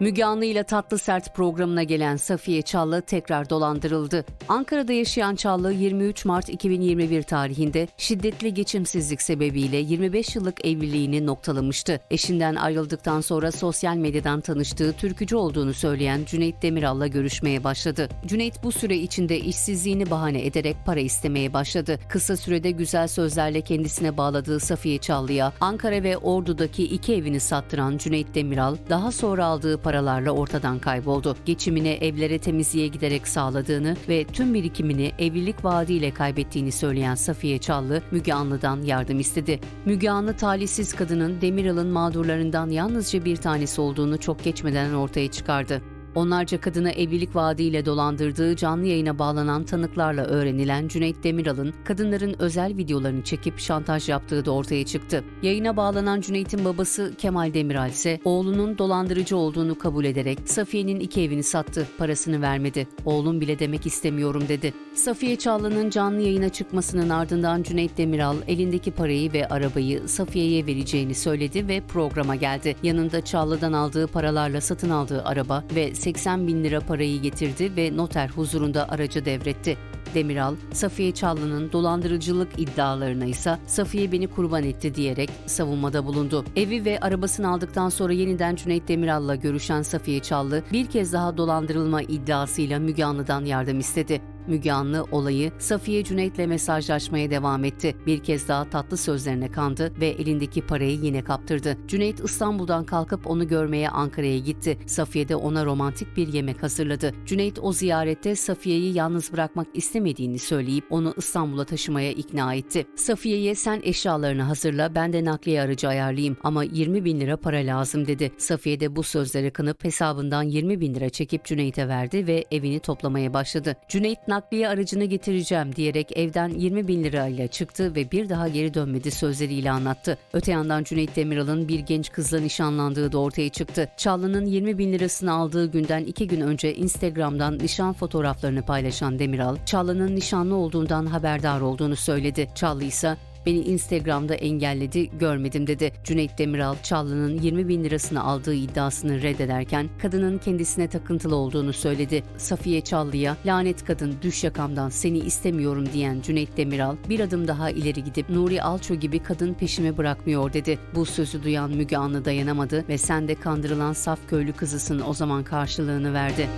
Müge Anlı ile Tatlı Sert programına gelen Safiye Çallı tekrar dolandırıldı. Ankara'da yaşayan Çallı 23 Mart 2021 tarihinde şiddetli geçimsizlik sebebiyle 25 yıllık evliliğini noktalamıştı. Eşinden ayrıldıktan sonra sosyal medyadan tanıştığı türkücü olduğunu söyleyen Cüneyt Demiral'la görüşmeye başladı. Cüneyt bu süre içinde işsizliğini bahane ederek para istemeye başladı. Kısa sürede güzel sözlerle kendisine bağladığı Safiye Çallı'ya Ankara ve Ordu'daki iki evini sattıran Cüneyt Demiral daha sonra aldığı paralarla ortadan kayboldu. Geçimini evlere temizliğe giderek sağladığını ve tüm birikimini evlilik vaadiyle kaybettiğini söyleyen Safiye Çallı, Müge Anlı'dan yardım istedi. Müge Anlı talihsiz kadının Demiral'ın mağdurlarından yalnızca bir tanesi olduğunu çok geçmeden ortaya çıkardı. Onlarca kadını evlilik vaadiyle dolandırdığı canlı yayına bağlanan tanıklarla öğrenilen Cüneyt Demiral'ın kadınların özel videolarını çekip şantaj yaptığı da ortaya çıktı. Yayına bağlanan Cüneyt'in babası Kemal Demiral ise oğlunun dolandırıcı olduğunu kabul ederek Safiye'nin iki evini sattı, parasını vermedi. Oğlum bile demek istemiyorum dedi. Safiye Çağlı'nın canlı yayına çıkmasının ardından Cüneyt Demiral elindeki parayı ve arabayı Safiye'ye vereceğini söyledi ve programa geldi. Yanında Çağlı'dan aldığı paralarla satın aldığı araba ve 80 bin lira parayı getirdi ve noter huzurunda aracı devretti. Demiral, Safiye Çallı'nın dolandırıcılık iddialarına ise Safiye beni kurban etti diyerek savunmada bulundu. Evi ve arabasını aldıktan sonra yeniden Cüneyt Demiral'la görüşen Safiye Çallı bir kez daha dolandırılma iddiasıyla Müge Anlı'dan yardım istedi. Müge Anlı olayı Safiye Cüneyt'le mesajlaşmaya devam etti. Bir kez daha tatlı sözlerine kandı ve elindeki parayı yine kaptırdı. Cüneyt İstanbul'dan kalkıp onu görmeye Ankara'ya gitti. Safiye de ona romantik bir yemek hazırladı. Cüneyt o ziyarette Safiye'yi yalnız bırakmak istemediğini söyleyip onu İstanbul'a taşımaya ikna etti. Safiye'ye sen eşyalarını hazırla ben de nakliye aracı ayarlayayım ama 20 bin lira para lazım dedi. Safiye de bu sözlere kanıp hesabından 20 bin lira çekip Cüneyt'e verdi ve evini toplamaya başladı. Cüneyt nakliye aracını getireceğim diyerek evden 20 bin lirayla çıktı ve bir daha geri dönmedi sözleriyle anlattı. Öte yandan Cüneyt Demiral'ın bir genç kızla nişanlandığı da ortaya çıktı. Çallı'nın 20 bin lirasını aldığı günden iki gün önce Instagram'dan nişan fotoğraflarını paylaşan Demiral, Çallı'nın nişanlı olduğundan haberdar olduğunu söyledi. Çallı ise Beni Instagram'da engelledi, görmedim dedi. Cüneyt Demiral, Çallı'nın 20 bin lirasını aldığı iddiasını reddederken kadının kendisine takıntılı olduğunu söyledi. Safiye Çallı'ya lanet kadın düş yakamdan seni istemiyorum diyen Cüneyt Demiral bir adım daha ileri gidip Nuri Alço gibi kadın peşimi bırakmıyor dedi. Bu sözü duyan Müge Anlı dayanamadı ve sen de kandırılan saf köylü kızısın o zaman karşılığını verdi.